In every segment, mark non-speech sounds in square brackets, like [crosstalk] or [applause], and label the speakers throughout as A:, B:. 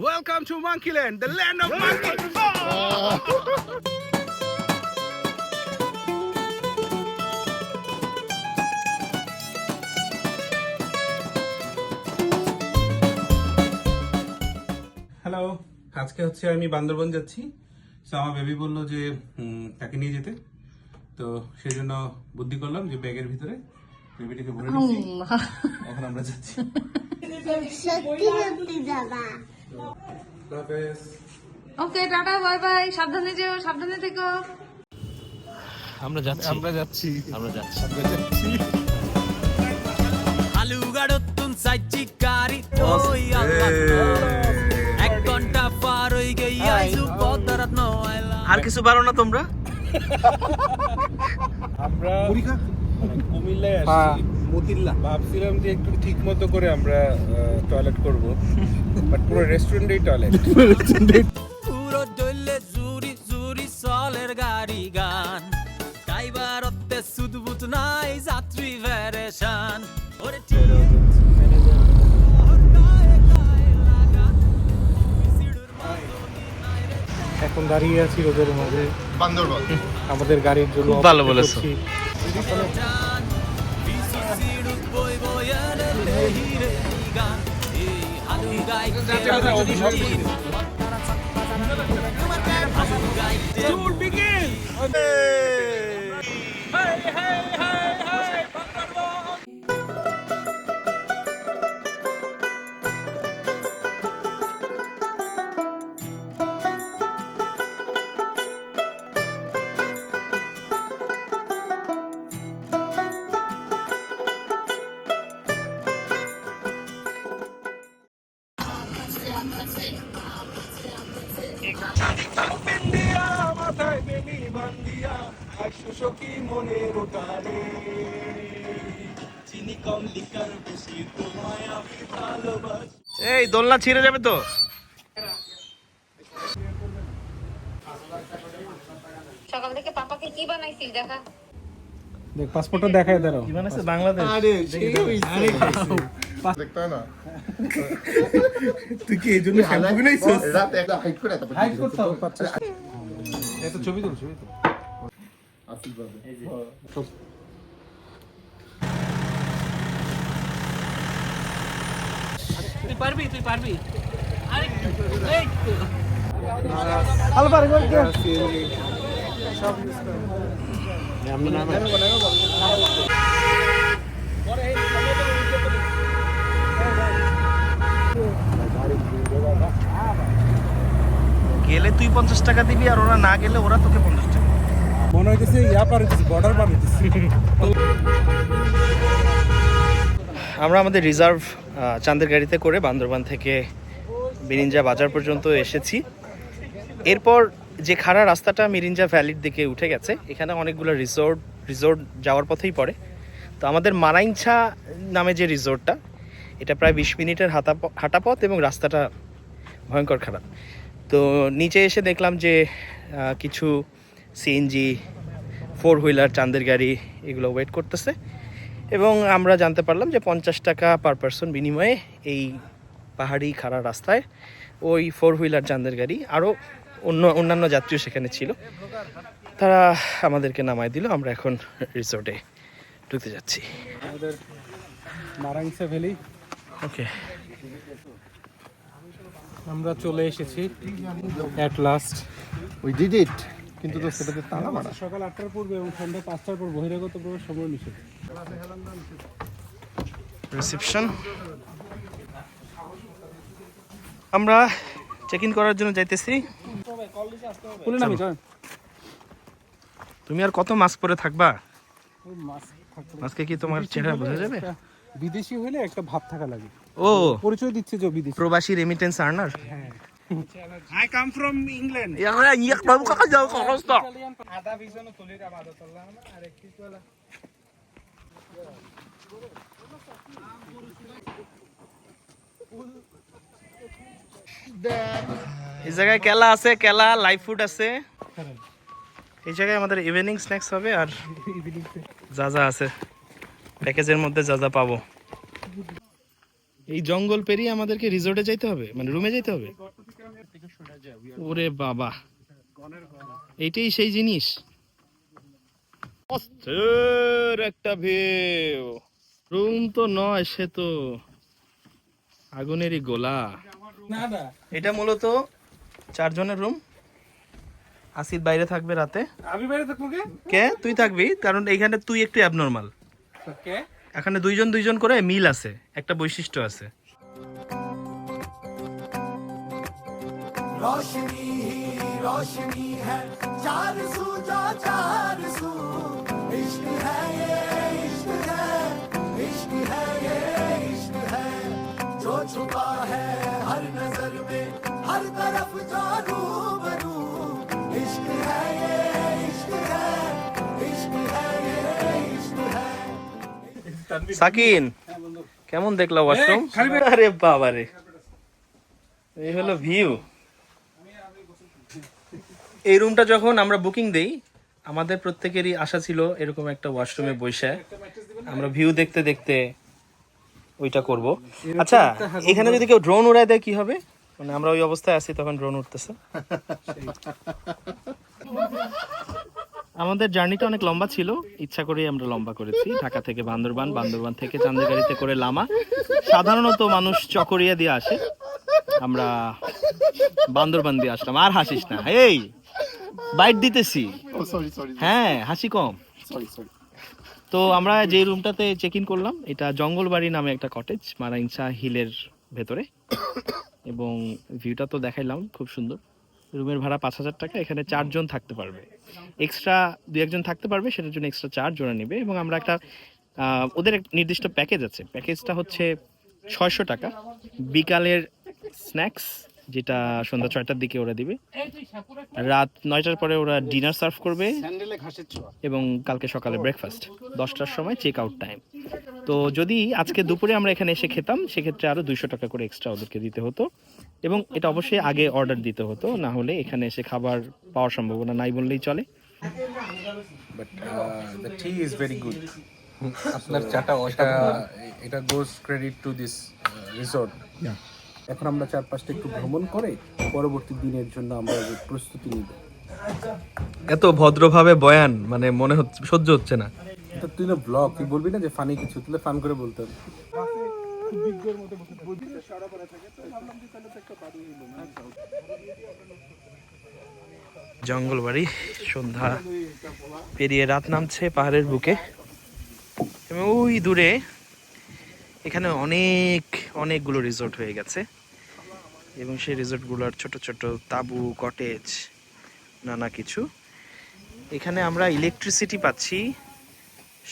A: Welcome to Monkeyland, the land of monkeys. Hello আজকে হচ্ছে আমি বান্দরবন যাচ্ছি। তো আমার বেবি বলল যে তাকে নিয়ে যেতে। তো সেই জন্য বুদ্ধি করলাম যে ব্যাগের ভিতরে বেবিটাকে ভরে এখন আমরা যাচ্ছি। [laughs]
B: সত্যি সত্যি যাবা।
C: Okay tata bye bye. সাবধানে যেও সাবধানে থেকো।
D: আমরা যাচ্ছি।
A: আমরা যাচ্ছি।
D: আমরা যাচ্ছি।
A: আমরা যাচ্ছি।
E: আলুগাড়তুন সাইচি কারি ওই এক ঘণ্টা পার হই গই আইসু পদরাত নয়লা।
D: আর কিছু পারো না তোমরা?
F: আমরা কুমিল্লায়
A: হ্যাঁ,
F: আসছি।
A: মতিল্লা।
F: ভাবছিলাম যে একটু ঠিক মতো করে আমরা টয়লেট করব। বাট পুরো [laughs] রেস্টুরেন্টেই টয়লেট [laughs]
E: পুরো দলে জুরি জুরি সলের গাড়ি গান। ড্রাইভারতে সুদবুত নাই যাত্রী ভেরেশান ওরে
F: এখন দাঁড়িয়ে আছি রোদের মাঝে। আমাদের গাড়ির জন্য
D: খুব ভালো
F: অপেক্ষা
E: এই
D: দোলনা ছিঁড়ে যাবে তো।
C: সকাল থেকে পাপাকে কি বানাইছিস দেখা?
F: দেখ পাসপোর্টটা দেখায় দাঁড়াও।
D: কি বানাচ্ছে বাংলাদেশ।
G: দেখতে হয় না?
A: তুই কি এই জন্য শ্যাম্পু কিনেছিস?
G: রাত একটা হাইট করে তারপর
A: হাইট করতে হবে। এটা ছবি তুল ছবি তুল।
G: আশীর্বাদে।
E: তুই পারবি তুই পারবি।
D: গেলে তুই পঞ্চাশ টাকা দিবি আর ওরা না গেলে ওরা তোকে পঞ্চাশ টাকা
F: মনে হইতেছে ইয়া পার হইতেছে বর্ডার পার হইতেছে।
D: আমরা আমাদের রিজার্ভ চাঁদের গাড়িতে করে বান্দরবান থেকে মিরিঞ্জা বাজার পর্যন্ত এসেছি। এরপর যে খাড়া রাস্তাটা মিরিঞ্জা ভ্যালির দিকে উঠে গেছে এখানে অনেকগুলো রিসোর্ট রিসোর্ট যাওয়ার পথেই পড়ে। তো আমাদের মারাইঞ্ছা নামে যে রিসোর্টটা এটা প্রায় বিশ মিনিটের হাঁটা হাঁটা পথ এবং রাস্তাটা ভয়ঙ্কর খারাপ। তো নিচে এসে দেখলাম যে কিছু সিএনজি ফোর হুইলার চাঁদের গাড়ি এগুলো ওয়েট করতেছে। এবং আমরা জানতে পারলাম যে পঞ্চাশ টাকা পার পার্সন বিনিময়ে এই পাহাড়ি খাড়া রাস্তায় ওই ফোর হুইলার চাঁদের গাড়ি আরও অন্য অন্যান্য যাত্রীও সেখানে ছিল। তারা আমাদেরকে নামায় দিল আমরা এখন রিসোর্টে ঢুকতে যাচ্ছি।
F: আমাদের ভ্যালি
D: ওকে
F: আমরা চলে এসেছি at last
G: we did it কিন্তু তো সেটাতে তালা মারা।
F: সকাল আটটার পূর্বে এবং সন্ধ্যা পাঁচটার পর বহিরাগত প্রবেশ সময় নিষেধ।
D: রিসেপশন আমরা চেক ইন করার জন্য যাইতেছি। তুমি আর কত মাস্ক পরে থাকবা? মাস্কে কি তোমার চেহারা বোঝা যাবে?
F: বিদেশি হলে একটা ভাব থাকা লাগে।
D: ও।
F: পরিচয় দিচ্ছে যে বিদেশি।
D: প্রবাসী remittance earner
A: I come from England
F: আদা ভীষণ তুলির আদা তোলা আর একটি তোলা
D: এই জায়গায় কেলা আছে কেলা লাইভ ফুড আছে। এই জায়গায় আমাদের ইভিনিং স্ন্যাক্স হবে আর [laughs] যা যা আছে। প্যাকেজের মধ্যে যা যা পাবো। এই জঙ্গল পেরিয়ে আমাদেরকে রিসোর্টে যাইতে হবে? মানে রুমে যাইতে হবে? ওরে বাবা। এইটাই সেই জিনিস। অস্থির একটা ভিউ রুম তো নয় সে তো আগুনেরই গোলা। এটা মূলত চারজনের রুম আসিদ বাইরে থাকবে রাতে।
H: আমি বাইরে থাকব কে?
D: কে? তুই থাকবি কারণ এইখানে তুই একটু অ্যাবনর্মাল
H: কে?
D: এখানে দুইজন দুইজন করে মিল আছে একটা বৈশিষ্ট্য আছে। সাকিন কেমন দেখলা ওয়াশরুম আরে বাবা রে এই হলো ভিউ এই রুমটা যখন আমরা বুকিং দেই আমাদের প্রত্যেকেরই আশা ছিল এরকম একটা ওয়াশরুমে বসে। আমরা ভিউ দেখতে দেখতে ওইটা করব। আচ্ছা এখানে যদি কেউ ড্রোন উড়ায় দেয় কি হবে? মানে আমরা ওই অবস্থায় আছি তখন ড্রোন উঠতেছে। [laughs] আমাদের জার্নিটা অনেক লম্বা ছিল। ইচ্ছা করেই আমরা লম্বা করেছি। ঢাকা থেকে বান্দরবান বান্দরবান থেকে চান্দিগাড়িতে করে লামা। সাধারণত মানুষ চকরিয়া দিয়ে আসে। আমরা বান্দরবান দিয়ে আসলাম। আর হাসিস না। এই বাইট দিতেছি। হ্যাঁ হাসি কম।
G: সরি সরি
D: তো আমরা যে রুমটাতে চেক ইন করলাম এটা জঙ্গলবাড়ি নামে একটা কটেজ মারাইনসা হিলের ভেতরে। এবং ভিউটা তো দেখাইলাম খুব সুন্দর। রুমের ভাড়া পাঁচ হাজার টাকা এখানে চারজন থাকতে পারবে। এক্সট্রা দু একজন থাকতে পারবে সেটার জন্য এক্সট্রা চার্জ ওরা নেবে এবং আমরা একটা ওদের এক নির্দিষ্ট প্যাকেজ আছে। প্যাকেজটা হচ্ছে ছয়শো টাকা। বিকালের স্ন্যাক্স যেটা সন্ধ্যা ছয়টার দিকে ওরা দিবে। রাত নয়টার পরে ওরা ডিনার সার্ভ করবে এবং কালকে সকালে ব্রেকফাস্ট দশটার সময় চেক আউট টাইম তো যদি আজকে দুপুরে আমরা এখানে এসে খেতাম সেক্ষেত্রে আরও দুইশো টাকা করে এক্সট্রা ওদেরকে দিতে হতো। এবং এটা অবশ্যই আগে অর্ডার দিতে হতো না হলে এখানে এসে খাবার পাওয়ার সম্ভাবনা নাই বললেই চলে।
A: But the tea is very good আপনার চাটা অসাধারণ। এটা goes credit to this resort এখন আমরা চার পাঁচটা একটু ভ্রমণ করে পরবর্তী দিনের জন্য আমরা প্রস্তুতি নিব।
D: এত ভদ্রভাবে বয়ান মানে মনে হচ্ছে সহ্য হচ্ছে না।
A: তো তুই না ব্লগ তুই বলবি না যে ফানি কিছু তুই ফান করে বলতে হবে।
D: জঙ্গলবাড়ি সন্ধ্যা পেরিয়ে রাত নামছে পাহাড়ের বুকে। এবং ওই দূরে এখানে অনেক অনেকগুলো রিসোর্ট হয়ে গেছে। এবং সেই রিসোর্টগুলোর ছোট ছোট তাবু কটেজ নানা কিছু। এখানে আমরা ইলেকট্রিসিটি পাচ্ছি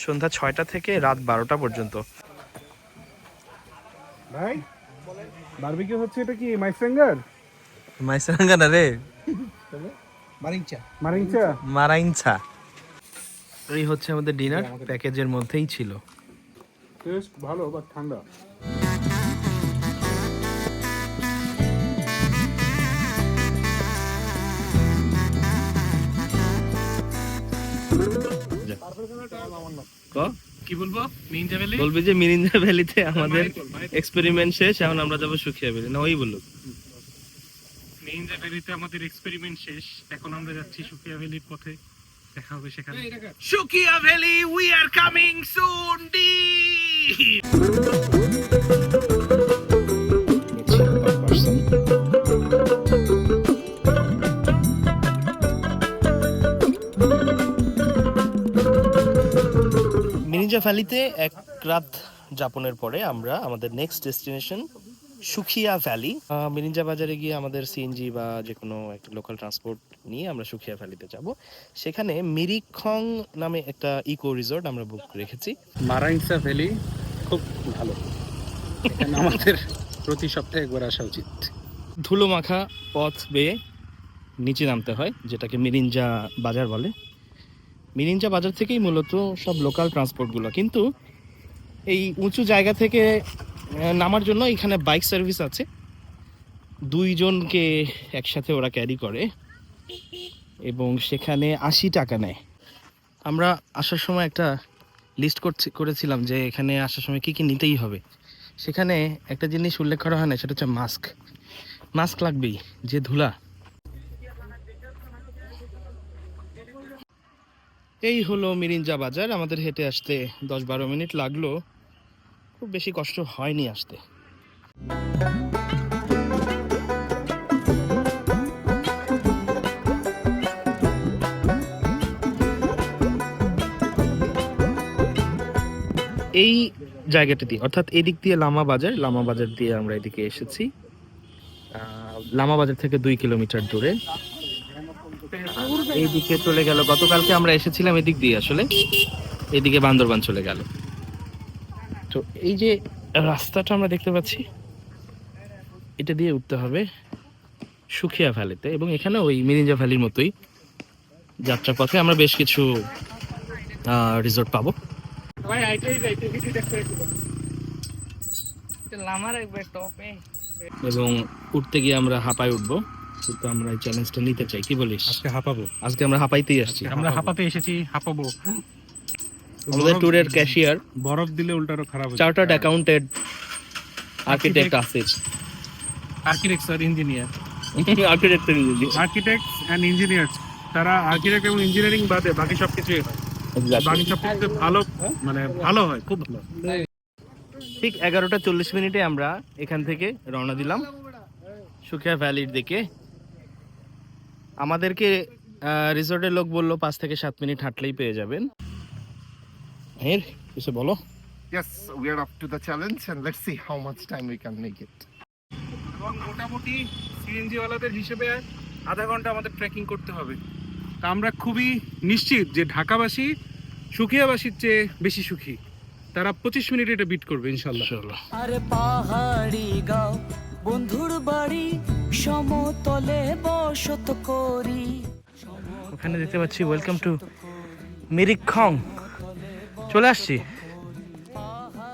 D: সন্ধ্যা ছয়টা থেকে রাত বারোটা পর্যন্ত।
A: ভাই বারবিকিউ হচ্ছে এটা কি মাই ফিঙ্গার
D: মাইসাঙ্গা না রে।
A: মারিংচা।
D: মারাইনছা এই হচ্ছে আমাদের ডিনার প্যাকেজের মধ্যেই ছিল।
A: টেস্ট ভালো বাট ঠান্ডা।
D: কি? বলব? মিরিঞ্জা ভ্যালি বলবে যে মিরিঞ্জা ভ্যালিতে আমাদের এক্সপেরিমেন্ট শেষ এখন আমরা যাব সুখিয়া ভ্যালি না ওই বলুক
F: মেইনজা ভ্যালিতে আমাদের এক্সপেরিমেন্ট শেষ এখন আমরা যাচ্ছি সুখিয়া ভ্যালির পথে। দেখা হবে সেখানে।
D: Sukhia valley we are coming soon D Mirinja ভ্যালিতে এক রাত যাপনের পরে আমরা আমাদের next destination Sukhia valley Mirinja বাজারে গিয়ে আমাদের সিএনজি বা যে কোনো একটা লোকাল ট্রান্সপোর্ট নিয়ে আমরা সুখিয়া ভ্যালিতে যাব। সেখানে মিরিখং নামে একটা ইকো রিসোর্ট আমরা বুক রেখেছি।
F: মারাইনসা ভ্যালি খুব ভালো। আমাদের প্রতি সপ্তাহে একবার আসা উচিত।
D: ধুলো মাখা পথ বেয়ে নিচে নামতে হয় যেটাকে মিরিঞ্জা বাজার বলে। মিরিঞ্জা বাজার থেকেই মূলত সব লোকাল ট্রান্সপোর্টগুলো কিন্তু এই উঁচু জায়গা থেকে নামার জন্য এখানে বাইক সার্ভিস আছে। দুইজনকে একসাথে ওরা ক্যারি করে এবং সেখানে আশি টাকা নেয়। আমরা আসার সময় একটা লিস্ট করছি, করেছিলাম যে এখানে আসার সময় কি কি নিতেই হবে। সেখানে একটা জিনিস উল্লেখ করা হয় না, সেটা হচ্ছে মাস্ক মাস্ক লাগবেই, যে ধুলা। এই হলো মিরিঞ্জা বাজার। আমাদের হেঁটে আসতে দশ বারো মিনিট লাগল। খুব বেশি কষ্ট হয়নি আসতে। এই জায়গাটা দিয়ে, অর্থাৎ এদিক দিয়ে লামা বাজার লামা বাজার দিয়ে আমরা এদিকে এসেছি। লামা বাজার থেকে দুই কিলোমিটার দূরে। এইদিকে চলে গেল। গতকালকে আমরা এসেছিলাম এদিক দিয়ে আসলে। এদিকে বান্দরবান চলে গেল। তো এই যে রাস্তাটা আমরা দেখতে পাচ্ছি এটা দিয়ে উঠতে হবে সুখিয়া ভ্যালিতে এবং এখানে ওই মিরিঞ্জা ভ্যালির মতোই যাত্রাপথে আমরা বেশ কিছু রিসোর্ট পাবো। এবং উঠতে গিয়ে আমরা হাঁপায় উঠবো। কিন্তু আমরা এই চ্যালেঞ্জটা নিতে চাই। কি বলিস?
F: আজকে হাঁপাবো।
D: আজকে আমরা হাঁপাইতেই আসছি।
F: আমরা হাঁপাতে এসেছি হাঁপাবো।
D: আমাদের ট্যুরের ক্যাশিয়ার
F: বরফ দিলে উল্টারও খারাপ
D: chartered accountant architect Asif
F: architect R engineer
D: architect
F: architects and engineers তারা আর্কিটেক্ট এবং ইঞ্জিনিয়ারিং বাদে বাকি সব কিছুই হয়। বাকি সব কিছুতে ভালো মানে ভালো হয় খুব ভালো।
D: ঠিক এগারোটা চল্লিশ মিনিটে আমরা এখান থেকে রওনা দিলাম। সুখিয়া ভ্যালির দিকে। আমাদেরকে রিসোর্টের লোক বলল পাঁচ থেকে সাত মিনিট হাঁটলেই পেয়ে যাবেন। এর কিছু বলো?
G: Yes, we are up to the challenge and let's see how much time we can make it.
F: এবং মোটামুটি সিএনজি ওয়ালাদের হিসেবে আধা ঘণ্টা আমাদের ট্রেকিং করতে হবে। তা আমরা খুবই নিশ্চিত যে ঢাকাবাসী সুখিয়াবাসীর চেয়ে বেশি সুখী। তারা পঁচিশ মিনিট এটা বিট করবে ইনশাল্লাহ।
I: আরে পাহাড়ি গাও বন্ধুর বাড়ি সমতলে বসত করি।
D: ওখানে দেখতে পাচ্ছি ওয়েলকাম টু মিরিক্ষং চলে আসছি।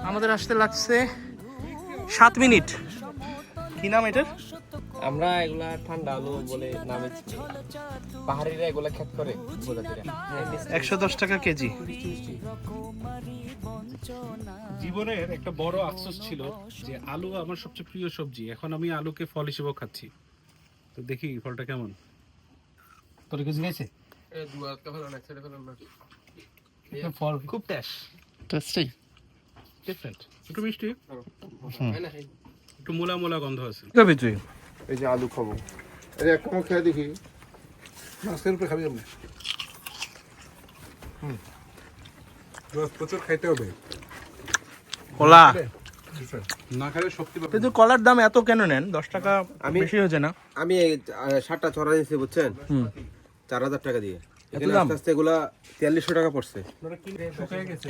D: আমাদের আসতে লাগছে সাত মিনিট। কি নাম এটার?
J: আমরা এগুলা ঠান্ডা আলু বলে নামেছি। পাহাড়িরা এগুলা খেত করে
D: একশো দশ টাকা কেজি।
F: জীবনের একটা বড় আফসোস ছিল যে আলু আমার সবচেয়ে প্রিয় সবজি। এখন আমি আলুকে ফল হিসেবেও খাচ্ছি। তো দেখি ফলটা কেমন। তোর কিছু গেছে ফল
D: খুব টেস্ট
G: Testy.
D: ডিফারেন্ট
F: একটু মিষ্টি? একটু মোলা মোলা গন্ধ আছে।
D: কবে তুই?
G: এই যে আলু খাব। এই এক কামড় খেয়ে দেখি।
F: মাছের উপরে খাবি আপনি। প্রচুর খাইতে হবে।
D: কলা।
F: না খাইলে শক্তি পাবে
D: কিন্তু কলার দাম এত কেন নেন? দশ টাকা আমি বেশি হয়েছে না।
J: আমি ষাটটা ছড়া নিয়েছি বুঝছেন? চার হাজার টাকা দিয়ে। এখানে আস্তে আস্তে এগুলা তিয়াল্লিশশো টাকা পড়ছে।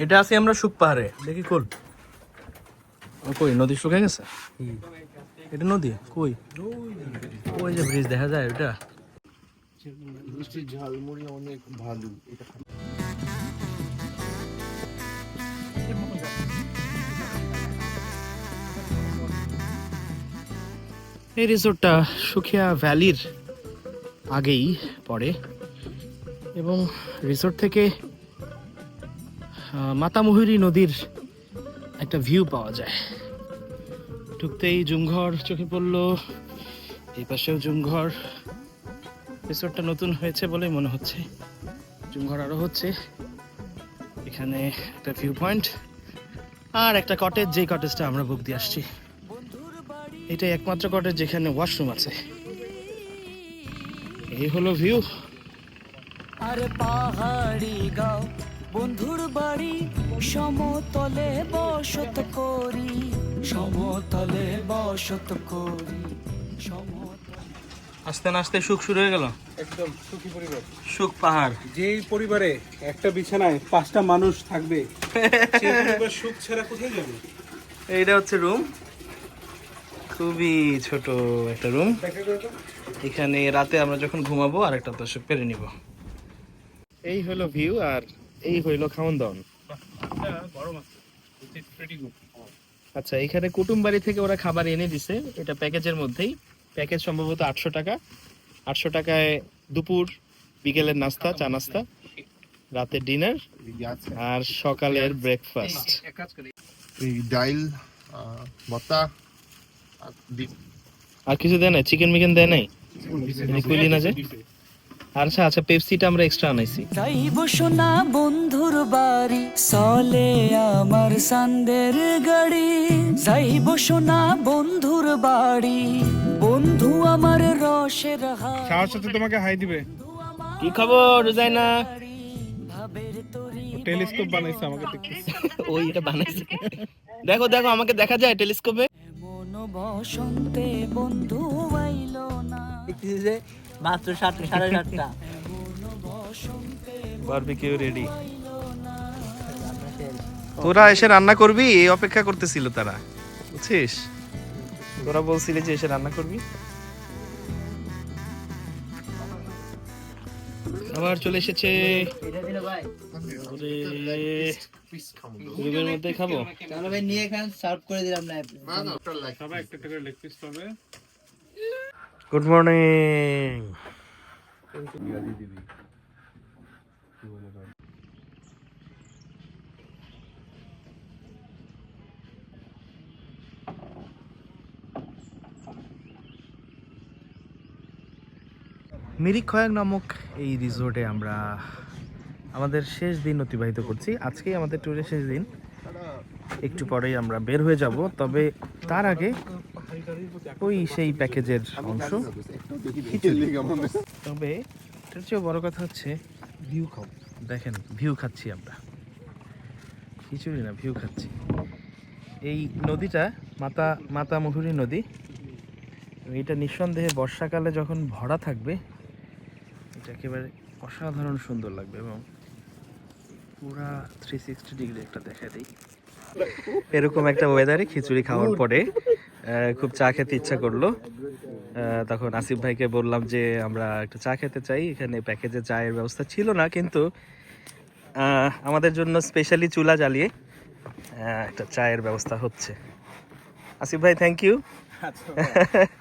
D: এটা আছে আমরা সুখ পাহাড়ে। দেখি কোল ও কই নদী শুকিয়ে গেছে? এটা নদী? কই? ওই যে ব্রিজ? দেখা যায় ওটা?
G: ঝালমুড়ি অনেক ভালো। এটা
D: এই রিসোর্টটা সুখিয়া ভ্যালির আগেই পড়ে এবং রিসোর্ট থেকে আহ, মাতামুহুরি নদীর একটা ভিউ পাওয়া যায়। ঢুকতেই জুমঘর চোখে পড়ল। এই পাশেও জুমঘর। রিসোর্টটা নতুন হয়েছে বলে মনে হচ্ছে। জুমঘর আরও হচ্ছে। এখানে একটা ভিউ পয়েন্ট আর একটা কটেজ যেই কটেজটা আমরা বুক দিয়ে আসছি। এটাই একমাত্র কটেজ যেখানে ওয়াশরুম আছে। এই হলো ভিউ
I: আরে পাহাড়ি গাও, বন্ধুর বাড়ি, সমতলে বসত করি। সমতলে বসত করি
D: আস্তে আস্তে সুখ শুরু হয়ে গেল?
F: একদম সুখী পরিবার।
D: সুখ পাহাড়।
F: যেই পরিবারে একটা বিছানায় পাঁচটা মানুষ থাকবে সেই পরিবার সুখ ছাড়া কোথায় যাবে?
D: এইটা হচ্ছে রুম খুবই ছোট একটা রুম এখানে রাতে আমরা যখন ঘুমাবো আর একটা দর্শক পেরে নিব। এই হলো ভিউ আর এই হইল খাওয়ান দাওয়ান
F: গরম আছে প্রেটি গুড
D: আচ্ছা এখানে কুটুম বাড়ি থেকে ওরা খাবার এনে দিছে। এটা প্যাকেজের মধ্যেই। প্যাকেজ সম্ভবত আটশো টাকা। আটশো টাকায় দুপুর বিকেলের নাস্তা চা নাস্তা রাতের ডিনার আর সকালের ব্রেকফাস্ট
G: এই ডাইল ভর্তা আর
D: কিছু দেয় নাই? চিকেন মিকেন দেয় নাই? না যে আচ্ছা আচ্ছা পেপসিটা আমরা এক্সট্রা আনাইছি।
I: যাইব সোনা বন্ধুর বাড়ি চলে আমার সান্দের গাড়ি। যাইব সোনা বন্ধুর বাড়ি বন্ধু আমার রসের হাড়ি।
F: সাহস সাথে তোমাকে হাই দিবে।
D: কি খবর রোজাইনা?
F: টেলিস্কোপ বানাইছে আমাকে দেখতেছি। [laughs]
D: ওই এটা বানাইছে। দেখো দেখো আমাকে দেখা যায় টেলিস্কোপে?
I: মন বসন্তে বন্ধু আইল না।
J: মাত্র সাতটা সাড়ে সাতটা।
D: বারবিকিউ রেডি [laughs] তোরা এসে রান্না করবি? এই অপেক্ষা করতেছিল তারা। বুঝছিস? তোরা বলছিলি যে এসে রান্না করবি। আবার চলে এসেছে। মধ্যে খাব
J: নিয়ে খান সার্ভ করে দিলাম না
F: সবাই একটা একটা করে লেগ পিস পাবে।
D: গুড মর্নিং মিরিক খয়াং নামক এই রিসোর্টে আমরা আমাদের শেষ দিন অতিবাহিত করছি। আজকেই আমাদের ট্যুরের শেষ দিন। একটু পরেই আমরা বের হয়ে যাব। তবে তার আগে ওই সেই প্যাকেজের অংশ। তবে এটার চেয়েও বড় কথা হচ্ছে ভিউ খাও। দেখেন, ভিউ খাচ্ছি আমরা। খিচুড়ি না, ভিউ খাচ্ছি। এই নদীটা, মাতা মাতা মুহুরী নদী, এটা নিঃসন্দেহে বর্ষাকালে যখন ভরা থাকবে, এটা একেবারে অসাধারণ সুন্দর লাগবে এবং পুরা থ্রি সিক্সটি ডিগ্রি একটা দেখা দেই। এরকম একটা ওয়েদারে খিচুড়ি খাওয়ার পরে খুব চা খেতে ইচ্ছা করল। তখন আসিফ ভাইকে বললাম যে আমরা একটু চা খেতে চাই। এখানে প্যাকেজে চায়ের ব্যবস্থা ছিল না কিন্তু আমাদের জন্য স্পেশালি চুলা জ্বালিয়ে একটা চায়ের ব্যবস্থা হচ্ছে। আসিফ ভাই থ্যাংক ইউ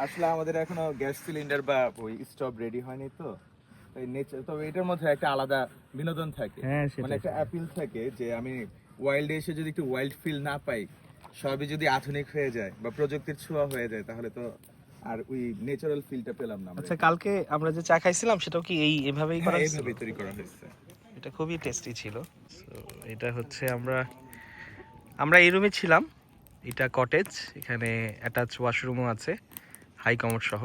K: আসলে আমাদের এখনও গ্যাস সিলিন্ডার বা ওই স্টোভ রেডি হয়নি তো। তবে এটার মধ্যে একটা আলাদা বিনোদন থাকে।
D: হ্যাঁ
K: মানে একটা অ্যাপিল থাকে যে আমি ওয়াইল্ডে এসে যদি একটু ওয়াইল্ড ফিল না পাই সবই যদি আধুনিক হয়ে যায় বা প্রযুক্তির ছোঁয়া হয়ে যায় তাহলে তো আর ওই ন্যাচারাল ফিলটা পেলাম না
D: আচ্ছা কালকে আমরা যে চা খাইছিলাম সেটাও কি এই এভাবেই করা
K: হ্যাঁ,
D: হয়েছিল?
K: এইভাবে তৈরি করা হয়েছে।
D: এটা খুবই টেস্টি ছিল। এটা হচ্ছে আমরা আমরা এই রুমে ছিলাম। এটা কটেজ এখানে অ্যাটাচ ওয়াশরুমও আছে হাই কমোড সহ।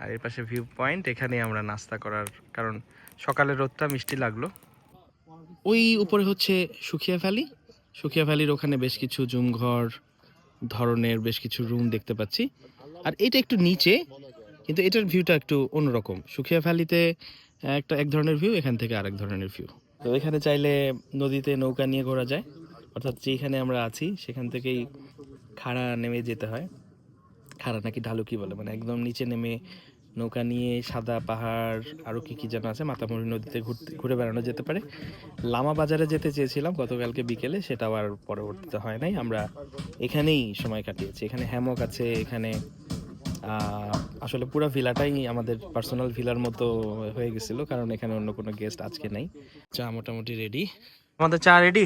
D: আর এর পাশে ভিউ পয়েন্ট এখানে আমরা নাস্তা করার কারণ সকালের রোদটা মিষ্টি লাগল। ওই উপরে হচ্ছে সুখিয়া ভ্যালি সুখিয়া ভ্যালির ওখানে বেশ কিছু জুমঘর ধরনের বেশ কিছু রুম দেখতে পাচ্ছি। আর এটা একটু নিচে, কিন্তু এটার ভিউটা একটু অন্যরকম। সুখিয়া ভ্যালিতে একটা এক ধরনের ভিউ এখান থেকে আরেক ধরনের ভিউ তো এখানে চাইলে নদীতে নৌকা নিয়ে ঘোরা যায়। অর্থাৎ যেখানে আমরা আছি, সেখান থেকেই খাড়া নেমে যেতে হয়। খাড়া নাকি ঢালু কি বলে মানে একদম নিচে নেমে নৌকা নিয়ে সাদা পাহাড় আরও কি কি যেন আছে মাতামুড়ি নদীতে ঘুরতে ঘুরে বেড়ানো যেতে পারে। লামা বাজারে যেতে চেয়েছিলাম গতকালকে বিকেলে সেটাও আর পরবর্তীতে হয় নাই। আমরা এখানেই সময় কাটিয়েছি। এখানে হ্যামক আছে এখানে আসলে পুরো ভিলাটাই আমাদের পার্সোনাল ভিলার মতো হয়ে গেছিল কারণ এখানে অন্য কোনো গেস্ট আজকে নেই। চা মোটামুটি রেডি আমাদের চা রেডি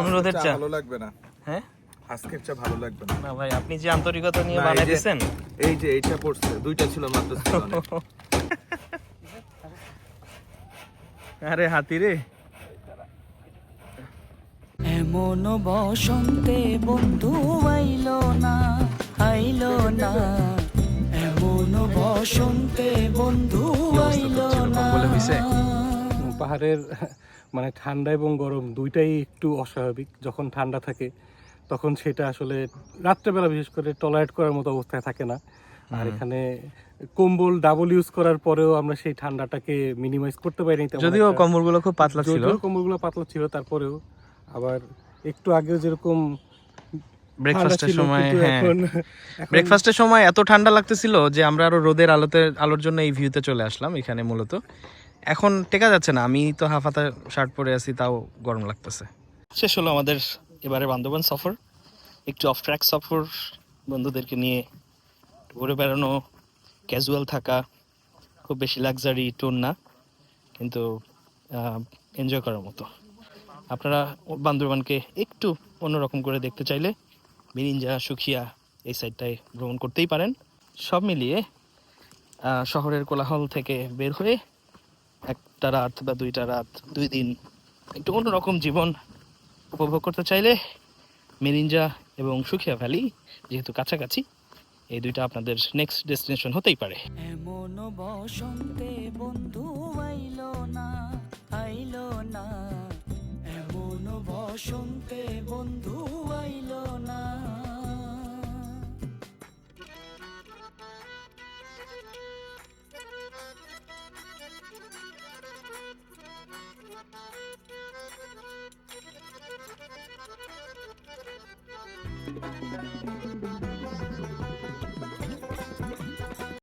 D: অনুরোধের চা?
K: ভালো লাগবে না।
D: হ্যাঁ?
K: আজকের চা ভালো লাগবে না।
D: ভাই আপনি যে আন্তরিকতা নিয়ে
K: এই যে-
D: বানাইতেছেন।
K: এই যে এইটা পড়ছে দুইটা ছিল মাত্র ছিল [laughs]
D: আরে হাতি রে।
I: এমন বসন্তে বন্ধু আইল না আইল না। এমন বসন্তে বন্ধু আইল না।
D: বলে
F: পাহাড়ের মানে ঠান্ডা এবং গরম দুইটাই একটু অস্বাভাবিক। যখন ঠান্ডা থাকে তখন সেটা আসলে রাত্রেবেলা বিশেষ করে টলারেট করার মতো অবস্থায় থাকে না। আর এখানে কম্বল ডাবল ইউজ করার পরেও আমরা সেই ঠান্ডাটাকে মিনিমাইজ করতে পারিনি
D: যদিও। কম্বলগুলো খুব পাতলা ছিল।
F: যদিও কম্বলগুলো পাতলা ছিল তারপরেও আবার একটু আগেও যেরকম
D: ব্রেকফাস্টের সময় হ্যাঁ। ব্রেকফাস্টের সময় এত ঠান্ডা লাগতেছিল যে আমরা আরও রোদের আলোতে আলোর জন্য এই ভিউতে চলে আসলাম এখানে মূলত। এখন টেকা যাচ্ছে না আমি তো হাফাতা শার্ট পরে আছি তাও গরম লাগতেছে। শেষ হলো আমাদের এবারে বান্দরবান সফর, একটু অফ ট্র্যাক সফর, বন্ধুদেরকে নিয়ে ঘুরে বেড়ানো ক্যাজুয়াল থাকা, খুব বেশি লাক্সারি টুর না, কিন্তু এনজয় করার মতো। আপনারা বান্দরবানকে একটু অন্যরকম করে দেখতে চাইলে মিরিঞ্জা, সুখিয়া এই সাইডটায় ভ্রমণ করতেই পারেন। সব মিলিয়ে শহরের কোলাহল থেকে বের হয়ে একটা রাত বা দুইটা রাত, দুই দিন একটু অন্যরকম জীবন উপভোগ করতে চাইলে মিরিঞ্জা এবং সুখিয়া ভ্যালি যেহেতু কাছাকাছি, এই দুইটা আপনাদের নেক্সট ডেস্টিনেশন হতেই পারে।
I: এমন বসন্তে বন্ধু আইলো না আইলো না। এমন বসন্তে বন্ধু আইলো না।
B: Thank you.